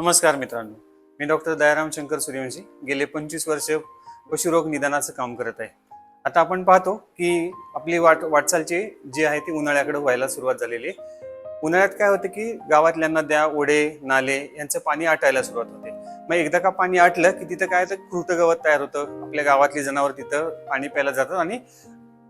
नमस्कार मित्रांनो. मी डॉक्टर दयाराम शंकर सूर्यवंशी. गेले पंचवीस वर्ष पशुरोग निदानाचं काम करत आहे. आता आपण पाहतो की आपली वाट वाटचालची जी आहे ती उन्हाळ्याकडे व्हायला सुरुवात झालेली आहे. उन्हाळ्यात काय होतं की गावातल्या नद्या ओढे नाले यांचं पाणी आटायला सुरुवात होते. मग एकदा का पाणी आटलं की तिथं काय होतं कृतगवत तयार होतं. आपल्या गावातली जनावर तिथं पाणी प्यायला जातात आणि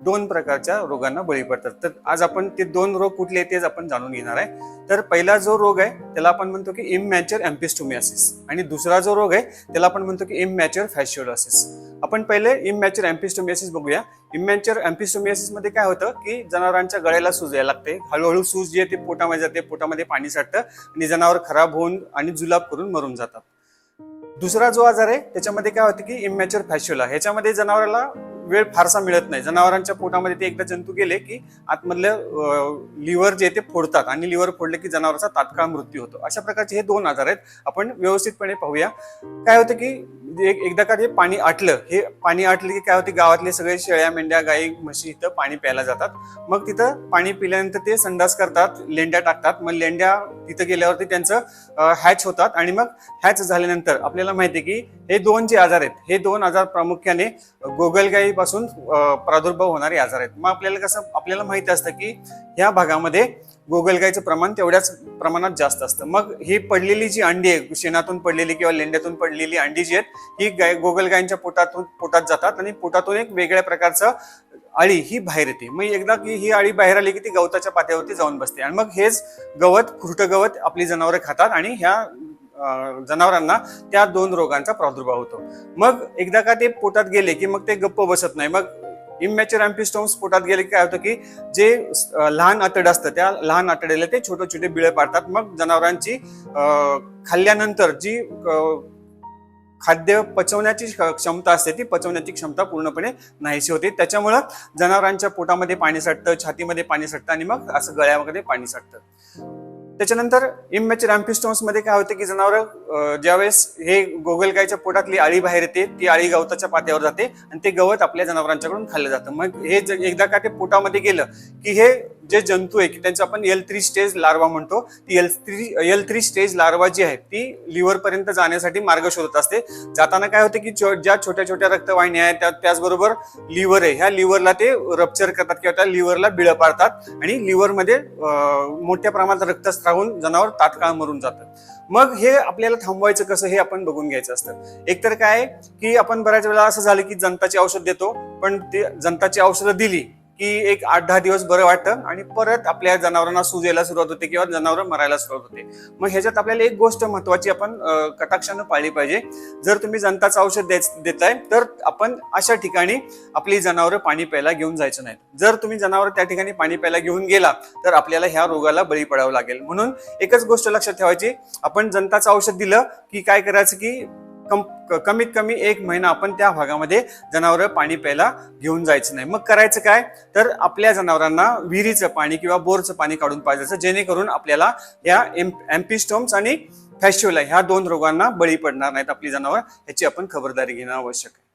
दोन प्रकारच्या रोगांना बळी पडतात. तर आज आपण ते दोन रोग कुठले आहेत तेच आपण जाणून घेणार आहे. तर पहिला जो रोग आहे त्याला आपण म्हणतो की इमॅच्युअर एम्पिस्टोमियासिस आणि दुसरा जो रोग आहे त्याला आपण म्हणतो की इमॅच्युअर फॅशिओलॉसिस आपण पहिले इमॅच्युअर एम्पिस्टोमियासिस बघूया. इमॅच्युअर एम्पिस्टोमियासिसमध्ये काय होतं की जनावरांच्या गळ्याला सूज यायला लागते. हळूहळू सूज जे ते पोटामध्ये जाते. पोटामध्ये पाणी साठतं आणि जनावर खराब होऊन आणि जुलाब करून मरून जातात. दुसरा जो आजार आहे त्याच्यामध्ये काय होतं की इमॅच्युअर फॅशिओला ह्याच्यामध्ये जनावराला वेळ फारसा मिळत नाही. जनावरांच्या पोटामध्ये ते एकदा जंतू गेले की आतमधलं लिव्हर जे ते फोडतात आणि लिव्हर फोडले की जनावराचा तात्काळ मृत्यू होतो. अशा प्रकारचे हे दोन आजार आहेत. आपण व्यवस्थितपणे पाहूया. काय होतं की एक- एकदा का ते पाणी आटलं हे पाणी आटलं की काय होते गावातले सगळे शेळ्या मेंढ्या गाई म्हशी इथं पाणी प्यायला जातात. मग तिथं पाणी पिल्यानंतर ते संडास करतात लेंड्या टाकतात. मग लेंड्या तिथं गेल्यावरती त्यांचं हॅच होतात आणि मग हॅच झाल्यानंतर आपल्याला माहिती आहे की हे दोन जे आजार आहेत हे दोन आजार प्रामुख्याने गोगलगाई पासून प्रादुर्भाव होणारे आजार आहेत. मग आपल्याला कसं आपल्याला माहिती असतं की ह्या भागामध्ये गोगलगाईचं प्रमाण तेवढ्याच प्रमाणात जास्त असतं. मग ही पडलेली जी अंडी आहे शेणातून पडलेली किंवा लेंड्यातून पडलेली अंडी जी आहेत ही गाय गोगलगायींच्या पोटातून पोटात जातात आणि पोटातून एक वेगळ्या प्रकारचं अळी ही बाहेर येते. मग एकदा की ही अळी बाहेर आली की ती गवताच्या पात्यावरती जाऊन बसते. आणि मग हेच गवत खुरटं गवत आपली जनावरं खातात आणि ह्या जनावरांना त्या दोन रोगांचा प्रादुर्भाव होतो. मग एकदा का ते पोटात गेले की मग ते गप्प बसत नाही. मग इमॅच्युअर अँपिस्टोम्स पोटात गेले की काय होतं की जे लहान आतडं असतं त्या लहान आतड्याला ते छोटे छोटे बिळे पाडतात. मग जनावरांची खाल्ल्यानंतर जी खाद्य पचवण्याची क्षमता असते ती पचवण्याची क्षमता पूर्णपणे नाहीशी होते. त्याच्यामुळं जनावरांच्या पोटामध्ये पाणी साठतं छातीमध्ये पाणी साठतं आणि मग असं गळ्यामध्ये पाणी साठतं. त्याच्यानंतर इमॅच्युअर अँपिस्टोम्समध्ये काय होते की जनावर ज्यावेळेस हे गोगलगायच्या पोटातली आळी बाहेर येते ती आळी गवताच्या पात्यावर जाते आणि ते गवत आपल्या जनावरांच्याकडून खाल्लं जातं. मग हे ज- एकदा का ते पोटामध्ये गेलं की हे जे जंतू आहे की त्यांचं आपण एल थ्री स्टेज लार्वा म्हणतो ती L three L three stage larva जी आहे ती लिव्हरपर्यंत जाण्यासाठी मार्ग शोधत असते. जाताना काय होते की ज्या छोट्या छोट्या रक्तवाहिन्या आहेत त्या त्याचबरोबर लिव्हर आहे. ह्या लिव्हरला ते रप्चर करतात किंवा त्या लिव्हरला बिळं पाडतात आणि लिव्हरमध्ये मोठ्या प्रमाणात रक्तस्रावून जनावर तात्काळ मरून जातं. मग हे आपल्याला थांबवायचं कसं हे आपण बघून घ्यायचं असतं. एकतर काय की आपण बऱ्याच वेळा असं झालं की जनताची औषध देतो पण ते जनताची औषधं दिली की एक आठ दहा दिवस बरं वाटतं आणि परत आपल्या जनावरांना सूज यायला सुरुवात होते किंवा जनावर मरायला सुरुवात होते. मग ह्याच्यात आपल्याला एक गोष्ट महत्वाची आपण कटाक्षानं पाळली पाहिजे. जर तुम्ही जनताचं औषध द्यायच- देताय तर आपण अशा ठिकाणी आपली जनावरं पाणी प्यायला घेऊन जायचं नाही. जर तुम्ही जनावर त्या ठिकाणी पाणी प्यायला घेऊन गेला तर आपल्याला ह्या रोगाला बळी पडावं लागेल. म्हणून एकच गोष्ट लक्षात ठेवायची आपण जनताचं औषध दिलं की काय करायचं की कम कमीत कमी एक महिना आपण त्या भागामध्ये जनावरं पाणी प्यायला घेऊन जायचं नाही. मग करायचं काय? तर आपल्या जनावरांना विहिरीचं पाणी किंवा बोरचं पाणी काढून पाजायचं जेणेकरून आपल्याला या एम एम्पिस्टोम्स आणि फॅशिओला ह्या दोन रोगांना बळी पडणार नाहीत आपली जनावर. ह्याची आपण खबरदारी घेणं आवश्यक आहे.